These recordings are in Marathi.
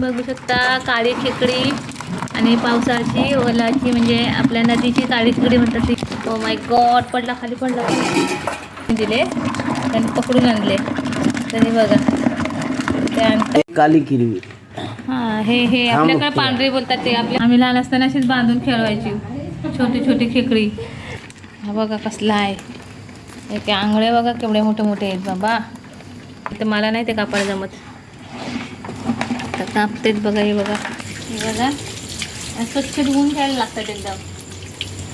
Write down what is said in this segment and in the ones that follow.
बघू शकता काळी खेकडी आणि पावसाची ओलाची म्हणजे आपल्या नदीची काळी खेकडी म्हणतात ती. ओ माय गॉड पडला खाली पडला. दिले त्यांनी पकडून आणले. तरी बघा. ते आणतात काली किरवी हा हे हे. आपल्याकडे. पांढरे बोलतात ते. आपल्या आम्ही लहान असताना अशीच बांधून खेळवायची. छोटी छोटी खेकडी. हा बघा कसला आहे. एक आंगळे बघा केवढे मोठे मोठे आहेत बाबा. ते मला नाही ते कापड जमत. तापतेत बघा हे बघा. हे बघा. स्वच्छ धुवून घ्यायला लागतात एकदम.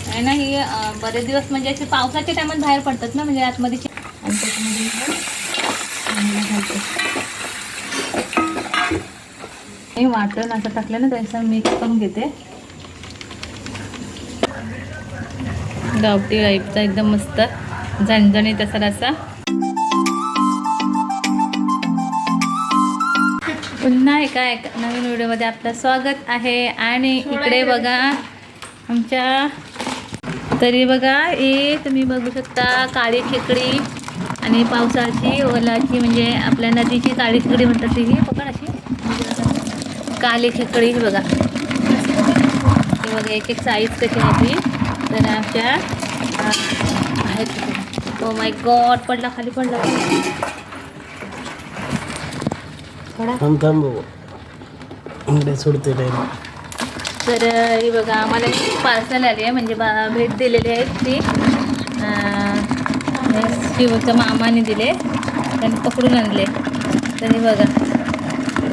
आहे ना हे बरेच दिवस म्हणजे असे पावसाच्या टायमात बाहेर पडतात ना म्हणजे आतमध्ये हे वाटण असं टाकलं ना त्याचं मिक्स करून घेते. गावठी टाईपचा एकदम मस्त झणझणीत असा रसा पुन्हा एका एका नवीन व्हिडिओमध्ये आपलं स्वागत आहे. आणि इकडे बघा आमच्या तरी बघा हे तुम्ही बघू शकता काळी खेकडी आणि पावसाची ओलाची म्हणजे आपल्या नदीची काळी खेकडी म्हणतात ती. ही बघा अशी. काळी खेकडी ही बघा. ती बघा एक एक साईज कशी आहे ती तर आमच्या आहेत ओ माय गॉड पडला खाली पडला. थोडा. थांब. इकडे सोडते नाही तर ही बघा आम्हाला पार्सल आली आहे म्हणजे बा भेट दिलेली आहे ती. हे शिवच्या मामाने दिले. त्यांनी पकडून आणले. तरी बघा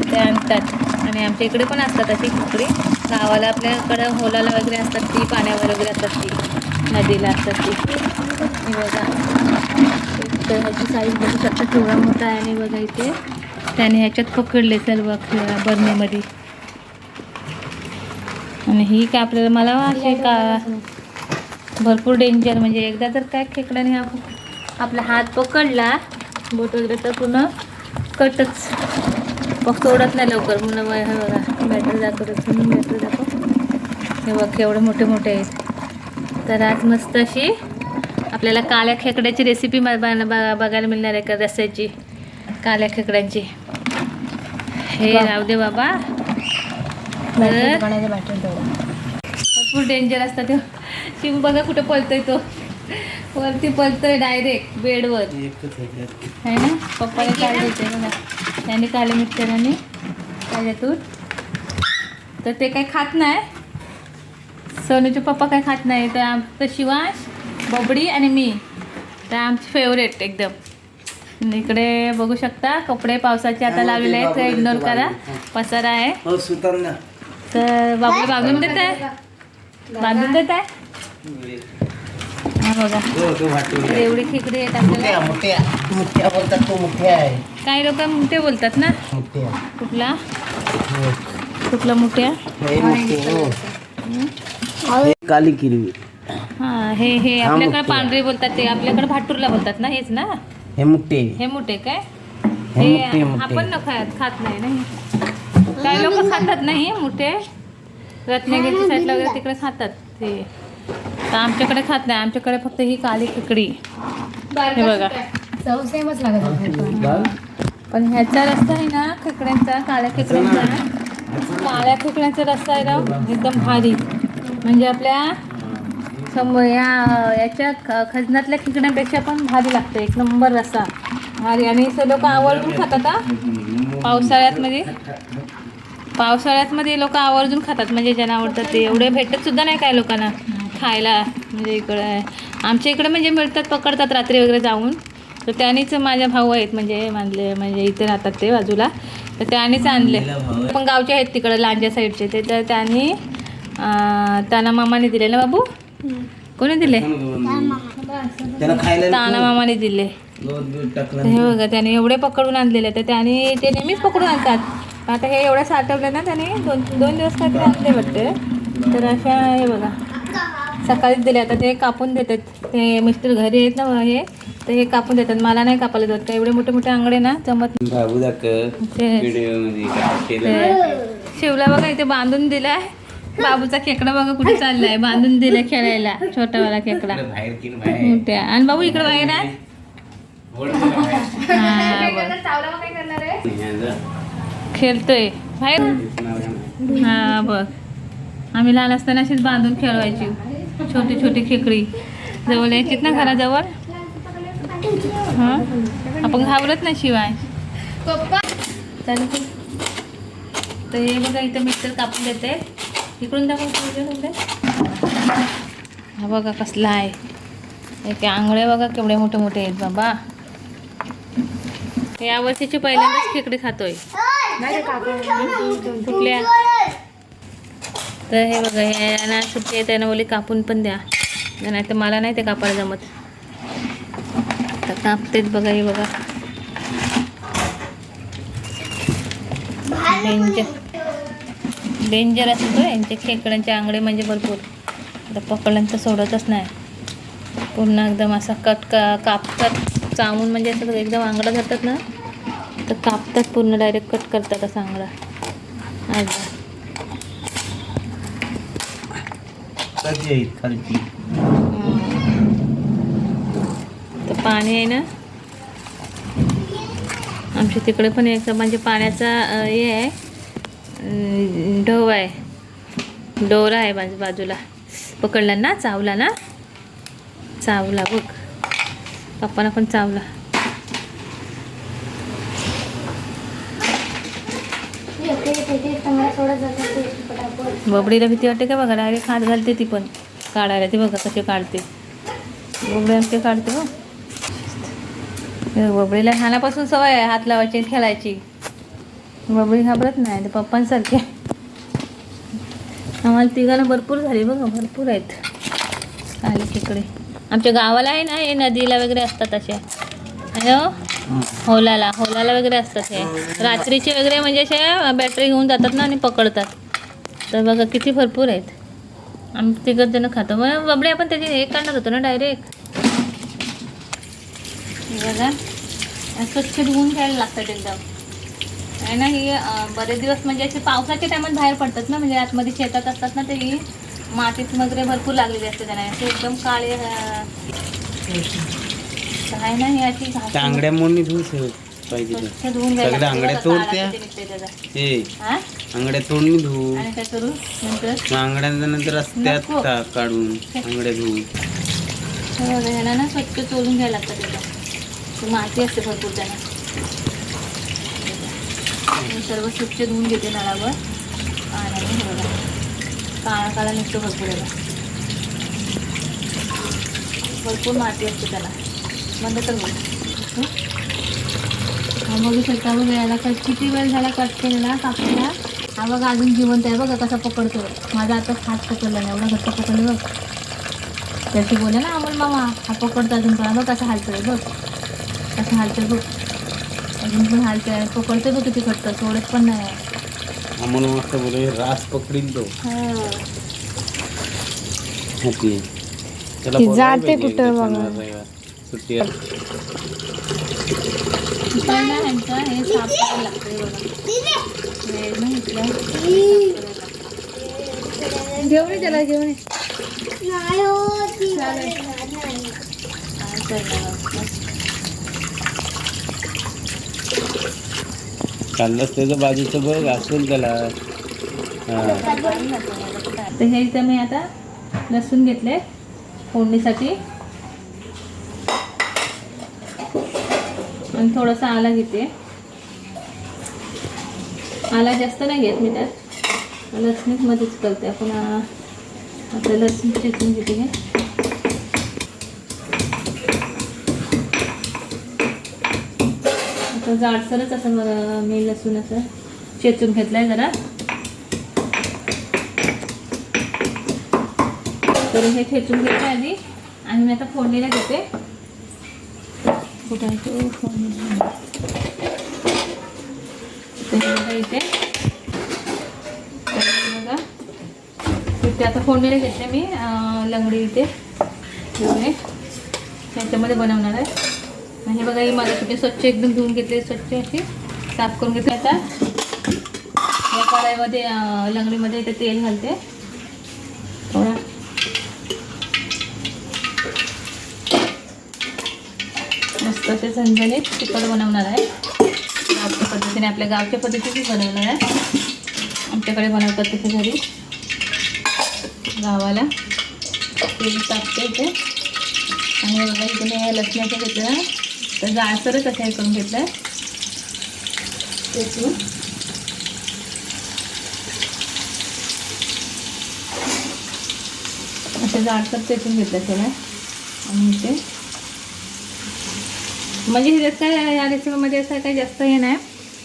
ते आणतात. आणि आमच्या इकडे पण असतात अशी खेकडी गावाला आपल्याकडं होलाला वगैरे असतात ती पाण्यावर वगैरे असतात ती. नदीला असतात ती. हे बघा. तर ह्याची साईज बघू शकता केवढा मोठा आहे आणि बघा इथे. त्याने ह्याच्यात पकडले सर्व बरणीमध्ये आणि ही काय आपल्याला मला असे का भरपूर डेंजर म्हणजे एकदा जर काय खेकड्याने आपण आपला हात पकडला बोट वगैरे तर पूर्ण कटच. मग सोडत नाही लवकर. म्हणून हे बघा बॅटर दाखवतो म्हणून बॅटर दाखव हे बघ एवढे मोठे मोठे आहेत. तर आज मस्त अशी आपल्याला काळ्या खेकड्याची रेसिपी बघायला मिळणार आहे का रस्याची? काळ्या खेकड्यांची. हे राहू दे बाबा. तर भरपूर डेंजर असतात ते शिव बघा कुठे पळतोय तो. वरती पळतोय डायरेक्ट बेडवर. एकच आहे ना? पप्पाने काढले होते बघा. त्याने काढले मिक्सराने त्याच्यातून. तर ते काही खात नाही. सोनूचे पप्पा काही खात नाही. तर आमचं शिवांश बबडी आणि मी. तर आमचे फेवरेट एकदम. इकडे बघू शकता कपडे पावसाचे आता लावलेले आहेत ते इग्नोर करा पसारा आहे. हो तर बाबू बांधून देत आहे. बांधून देत आहे. हा बघा. एवढी खेकडी आहेत आपल्याला. काही लोक मोठे बोलतात ना? कुठला? हो. कुठला मोठ्या? हे मोठे हो. हे? काली किरवी. हा हे हे आपल्याकडे. पांढरे बोलतात ते. आपल्याकडे भाटूरला बोलतात ना हेच ना? हे मोठे. हे मोठे काय? हे हे मोठे आपण न खात खात नाही ना हे. काही लोक खातात नाही मोठे? रत्नागिरीच्या साईडला वगैरे तिकडे खातात ते. तर आमच्याकडे खात नाही. आमच्याकडे फक्त ही काली खेकडी. हे बघा. बाल? पण ह्याचा रस्ता आहे ना खेकड्यांचा काळ्या खेकड्यांचा. काळ्या खेकड्यांचा रस्ता आहे ना एकदम भारी. म्हणजे आपल्या समोर या याच्या ख- खजनातल्या खेकड्यांपेक्षा पण भारी लागतं. एक नंबर रस्सा. भारी. आणि हे लोक आवर्जून खातात हा? पावसाळ्यात मध्ये पावसाळ्यात मध्ये लोक आवर्जून खातात. म्हणजे ज्यांना आवडतात ते. एवढे भेटत सुद्धा नाही काय लोकांना. खायला. म्हणजे इकडं आमच्या इकडे म्हणजे मिळतात पकडतात रात्री वगैरे जाऊन. तर त्यानेच माझ्या भाऊ आहेत म्हणजे मानले म्हणजे इथे राहतात ते बाजूला. तर त्यानेच आणले. पण गावचे आहेत तिकडे लांजा साईडचे. ते तर त्यांनी त्यांना मामाने दिले ना बाबू? कोणी दिले त्याला खायला ताना मामाने दिले. हे बघा त्याने एवढे पकडून आणलेले तर त्याने ते नेहमीच पकडून आणतात. आता हे एवढ्या साठवले ना त्याने दोन दोन दिवस काहीतरी आणले वाटते तर अशा हे बघा. सकाळीच दिले. आता ते कापून देतात. ते मिस्टर घरी आहेत ना हे तर हे कापून देतात. मला नाही कापायला जात का एवढे मोठे मोठे आंगडे ना जमत शिवला बघा इथे बांधून दिलाय. बाबूचा खेकडा बघा कुठे चाललाय. बांधून दिलाय खेळायला छोटावाला खेकडा. बाहेर की बाहेर मोठ्या. आणि बाबू इकडे बाहेर आहे? ओढ दिला बाहेर. हा. खेळतोय. बाहेर? हा बघ. आम्ही लहान असताना अशीच बांधून खेळवायची. छोटी छोटी खेकडी. जवळ यायचीत ना घराजवळ? हां? आपण घाबरत नाही शिवाय. चालेल? तर हे बघा इथं मिक्सर कापून देते. इकडून दाखव हा बघा कसला आहे. एक आंगळे बघा केवढे मोठे मोठे आहेत बाबा. या वर्षीची पहिल्यांदाच खेकडी खातोय. कुठल्या? तर हे बघा हे यांना सुट्टी आहे त्यांना बोली कापून पण द्या. नाही तर मला नाही ते कापायला जमत. तर कापतेच बघा हे बघा. डेंजर असतो यांचे खेकड्यांचे आंगडे म्हणजे भरपूर. आता पकडल्यानंतर सोडतच नाही. पूर्ण एकदम असा कट का कापतात चावून म्हणजे असं एकदम आंगडा धरतात ना तर कापतात पूर्ण डायरेक्ट कट करतात असा आंगडा. तर पाणी आहे ना? आमच्या तिकडे पण एक म्हणजे पाण्याचा हे आहे. ढोव आहे. डोरा आहे बाजू बाजूला. पकडला ना चावला ना? चावला बघ. पप्पाना पण चावला. बबडीला भीती वाटते का बघा? डायरेक्ट हात घालते ती पण. काढायला ती बघा कसे काढते. बबडी आमची काढते बघ बबडीला लहानापासून सवय आहे हात लावायची खेळायची. बबडी घाबरत नाही ते पप्पांसारखे आम्हाला तिघांना भरपूर झाली बघा भरपूर आहेत. आले तिकडे. आमच्या गावाला आहे ना हे नदीला वगैरे असतात असे हॅलो? होलाला होलाला वगैरे असतात हे. रात्रीचे वगैरे म्हणजे असे बॅटरी घेऊन जातात ना आणि पकडतात. तर बघा किती भरपूर आहेत. आम्ही तिघत जण खातो. मग बबडे आपण त्याची हे काढणार होतो ना डायरेक्ट बघा. स्वच्छ धुवून घ्यायला लागतात एकदम. आहे ना ही बरेच दिवस म्हणजे असे पावसाच्या टायमात बाहेर पडतात ना म्हणजे आतमध्ये शेतात असतात ना ते ही मातीत वगैरे भरपूर लागलेली असते त्यांना असे एकदम काळे ना ही अशी तांगड्या मोडणी धुवून ठेव पाहिजे ते. स्वच्छ धुवून घ्यायला सगळ्या लागतं. आंगड्या बघा, तोडत्या? काळा किती निघतोय त्याचा. हे हा? आंगड्या तोडणी धुवू आणि काय करू नंतर मग आंगड्यांच्या नंतर असत्यात नको. टा- काढून हे बघा, ह्याला ना स्वच्छ चोळून घ्यायला लागतं त्याचं ती माती असते भरपूर त्याला मी सर्व स्वच्छ धुवून घेते नळावर. आणि बघा. काळा काळा निघतो भरपूर याला भरपूर माती असते त्याला. बंद तर बघ हं? हा बघा याला कट किती वेळ झाला कट केलेला? कापलेला हा बघा अजून जिवंत आहे बघा कसा पकडतो. माझा आता हात पकडला नाही एवढा घट्ट पकडले बघ. त्याची बोला ना अमोल मामा हा पकडतो अजून पण बघ कसं हालतोय बघ. कसं हालतोय बघ. अजून पण हालतोय पकडतोय बघ किती घट्ट सोडत पण नाही आम्हाला मस्त बोलू रास पकडील तो त्याला ती जाते कुठं बघा. सुट्टी आहे. ह्यांचं हे साफ करायला बघा. घेऊन त्याला घेऊन ये काय करणार? चाललंच त्याचं बाजूचं बघ असेल त्याला. तर हे इथं मी आता लसूण घेतले फोडणीसाठी. आणि थोडासा आला घेते. आला जास्त नाही घेत मी त्यात. लसणीच मध्येच करते. आपण आता लसूण चेचून घेते हे. असं जाडसरच असं मला मी लसूण असं चेचून घेतलंय जरा. तर हे ठेचून घेते आधी. आणि मी आता फोडणीला घेते कुठे इथे. बघा. इथे आता फोडणीला घेते मी लंगडी इथे. त्याच्यामध्ये बनवणार आहे. हे बघा ही माझ्यासाठी स्वच्छ एकदम धुवून घेतले स्वच्छ अशी साफ करून घेतले आता. या कढाईमध्ये लंगडीमध्ये इथे तेल घालते. थोडा. मस्त असे झणझणीत तिखट बनवणार आहे. गावच्या पद्धतीने आपल्या गावच्या पद्धतीने बनवणार आहे. आमच्याकडे बनवतात तिथे घरी. गावाला. तेल टाकते इथे. आणि बघा इथे लसणाचं घेतलं तर जाळसरच असं हे करून घेतलं आहे तेचून असं जाडसर चेचून घेतलं त्याला. आणि इथे. म्हणजे ह्याच्यात काय या रेसिपीमध्ये असं काही जास्त हे नाही.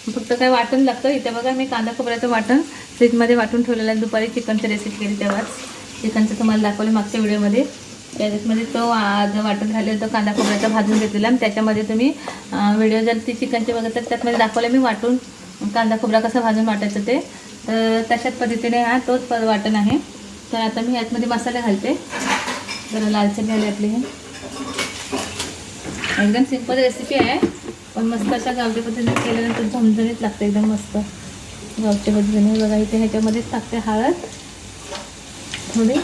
फक्त काय वाटण लागतं. इथे बघा मी कांदा खोबऱ्याचं वाटण फ्रीजमध्ये वाटून ठेवलेलं आहे. दुपारी चिकनची रेसिपी केली तेव्हाच. चिकनचं तुम्हाला दाखवलं मागच्या व्हिडिओमध्ये. त्याच्यामध्ये तो आज वाटण झालेलं तो कांदा खोबऱ्याचा भाजून घेतलेला आणि त्याच्यामध्ये तुम्ही व्हिडिओ जर ती चिकनची बघत तर त्यातमध्ये दाखवलं मी वाटून. कांदा खोबरा कसा भाजून वाटायचं ते. तर तशाच पद्धतीने हा तोच वाटण आहे. तर आता मी यातमध्ये मसाले घालते. जरा लालसर झाली आपले हे. एकदम सिंपल रेसिपी आहे. पण मस्त अशा गावठी पद्धतीने केल्यानंतर झमझणीत लागते एकदम मस्त. गावच्या पद्धतीने बघा इथे ह्याच्यामध्येच टाकते हळद. थोडी.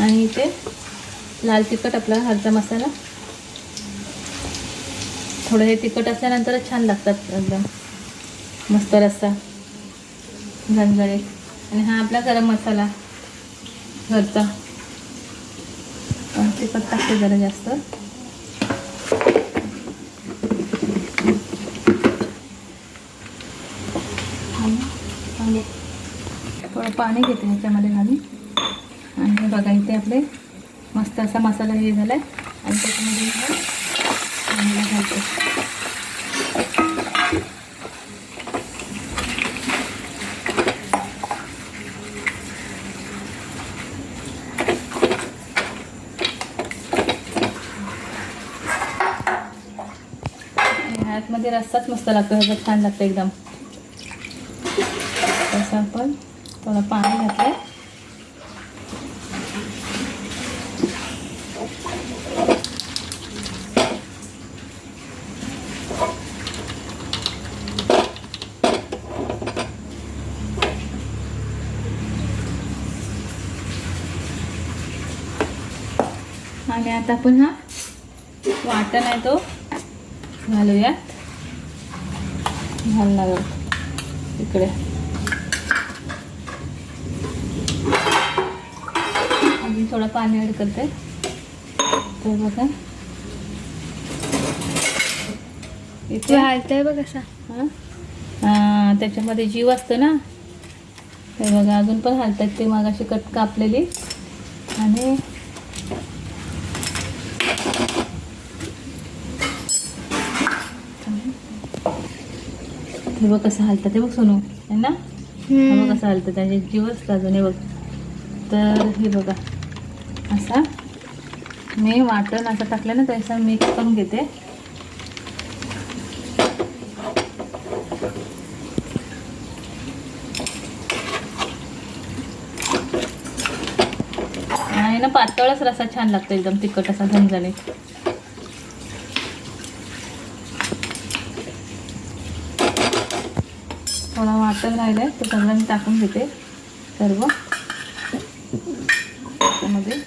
आणि इथे लाल तिखट आपला हरचा मसाला. थोडं हे तिखट असल्यानंतरच छान लागतात एकदम. मस्त रस्सा झणझणीत. आणि हा आपला गरम मसाला घरचा. तिखट टाकते जरा जास्त. पाणी थोडं पाणी घेते ह्याच्यामध्ये घालून. आणि हे बघा इथे आपले मस्त असा मसाला हे झाला आहे आणि त्याच्यामध्ये हे रस्ताच रस्साच मस्त लागतो छान लागतं एकदम. तसं आपण थोडं पाणी घातलं आणि आता आपण हा वाटण आहे तो. घालूयात. घालणार आहोत इकडे. अजून थोडं पाणी ॲड करते. तर बघा. इथे. हलतंय बघ असा. हां? त्याच्यामध्ये जीव असतो ना. हे बघा अजून पण हालतात ते मागाशी कट कापलेली. आणि हे बघ कसं हालतात ते बघ सोनू आहे ना? हे बघ कसं हालतं त्याचे जीव असतं अजून हे बघ. तर हे बघा असा मी वाटण असं टाकलं ना तसं मिक्स करून घेते. आणि ना पातळच रसा छान लागतो एकदम तिखट असा झणझणे वाटण राहिलं आहे तो सगळं मी टाकून घेते. सर्व त्यामध्ये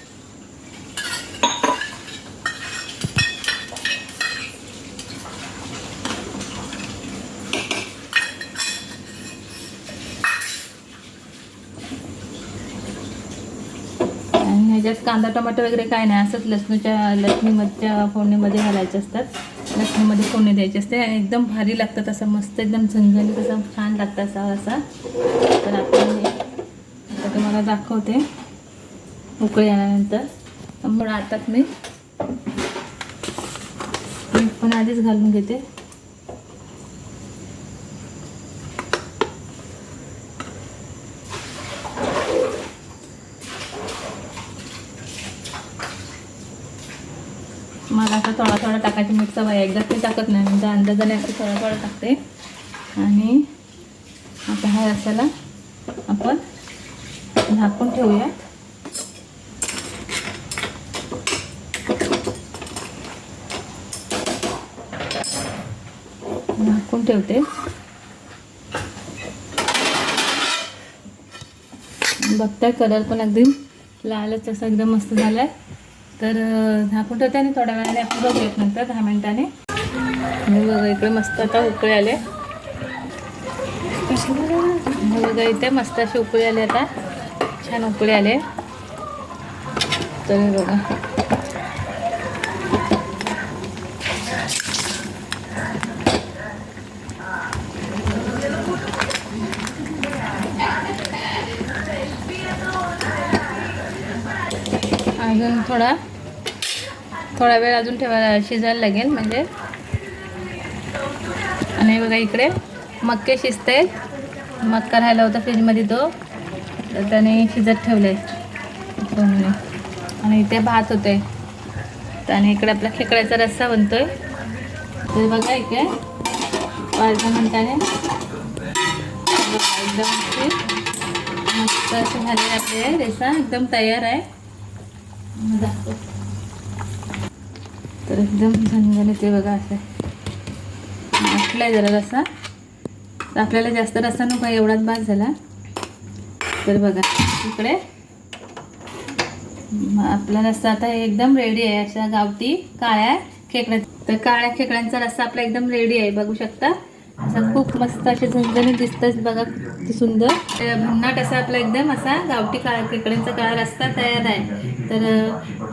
आणि ह्याच्यात कांदा टमाटर वगैरे काय नाही असंच लसणीच्या लसणीमधच्या फोडणीमध्ये घालायचे असतात. लसणीमध्ये फोडणी द्यायची असते. आणि एकदम भारी लागतात असं मस्त एकदम झणझणीत असं छान लागतं असा असा. तर आपण हे आता तुम्हाला दाखवते. उकळी आल्यानंतर पण आतात मी मीठ पण आधीच घालून घेते. मला आता थोडा थोडा टाकायची मिक्स हवा. एकदा ते टाकत नाही म्हणजे अंदाजाने असं थोडा थोडा टाकते. आणि आता हा असायला आपण झाकून ठेवूया. झाकून ठेवते. बघताय कलर पण अगदी लालच असा एकदम मस्त झालाय. तर झाकून ठेवते आणि थोड्या वेळाने आपण बघूयात नंतर दहा मिनिटाने. मी बघा इकडे मस्त आता उकळे आले. कशाला बघा इथे मस्त असे उकळी आले आता. छान उकळी आले. तर बघा. अजून थोडा थोडा वेळ अजून ठेवायला शिजायला लागेल म्हणजे. आणि बघा इकडे मक्के शिजते मक्का राहिला होता फ्रीजमध्ये तो. तर त्याने शिजत ठेवले सोनूने आणि इथे भात होते आणि इकडे आपला खेकड्याचा रस्सा बनतोय. तर बघा इकडे. वाजता म्हणताने एकदम मस्त असे झालेले आपले रेसा एकदम तयार आहे. तर एकदम झणझणीत ते बघा असं. आहे जरा रसा तर आपल्याला जास्त रसा नको एवढाच भात झाला. तर बघा इकडे. आपला रस्सा आता एकदम रेडी आहे अशा गावठी काळ्या खेकड्या तर काळ्या खेकड्यांचा रस्सा आपला एकदम रेडी आहे बघू शकता. असं खूप मस्त असे झणझणीत दिसतात बघा किती सुंदर. भन्नाट असा आपला एकदम असा गावठी काळा खेकड्यांचा काळा रस्ता तयार आहे. तर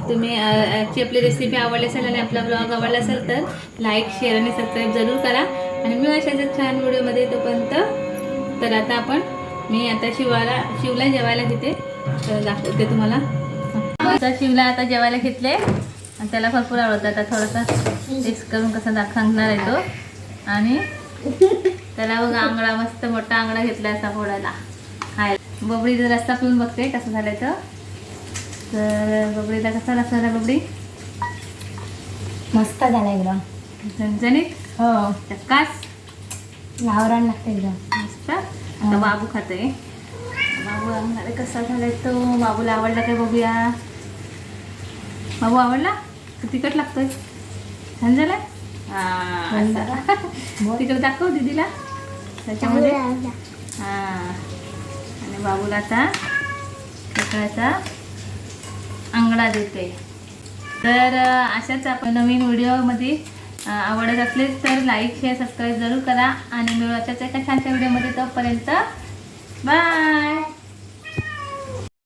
तुम्ही अं, आपली रेसिपी आवडली असेल आणि आपला ब्लॉग आवडला असेल तर लाईक शेअर आणि सबस्क्राईब जरूर करा. आणि मी अशाच छान व्हिडिओमध्ये तोपर्यंत. तर आता आपण मी आता शिवाला शिवला जेवायला घेते. तर दाखवते तुम्हाला. आता शिवला आता जेवायला घेतले. आणि त्याला भरपूर आवडतं आता थोडासा टेस्ट करून कसा दाख सांगणार आहे तो. आणि त्याला बघ आंगडा मस्त मोठा आंगडा घेतला असा फोडायला खाय बबडीचा रस्ता पिऊन बघते कसं झालं तर. तर बबडीचा कसा रस्ता झाला बबडी? मस्त झाला एकदम. झणझणीत? हो. चक्कास? गावरान लागतं एकदम. मस्त. आता बाबू खाते बाबू अरे कसा झालाय तो? बाबूला आवडला काय बघूया? बाबू आवडला? तिखट लागतोय. छान झालाय हा. तिकडे दाखव दीदीला. त्याच्यामध्ये. हा आणि बाबूला आता खेकड्याचा आंगडा देते. तर अशाच आपण नवीन व्हिडिओमध्ये आवडत असले तर लाईक शेअर सबस्क्राईब जरूर करा. आणि मिळू अशाच एका छानशा व्हिडिओमध्ये तोपर्यंत बाय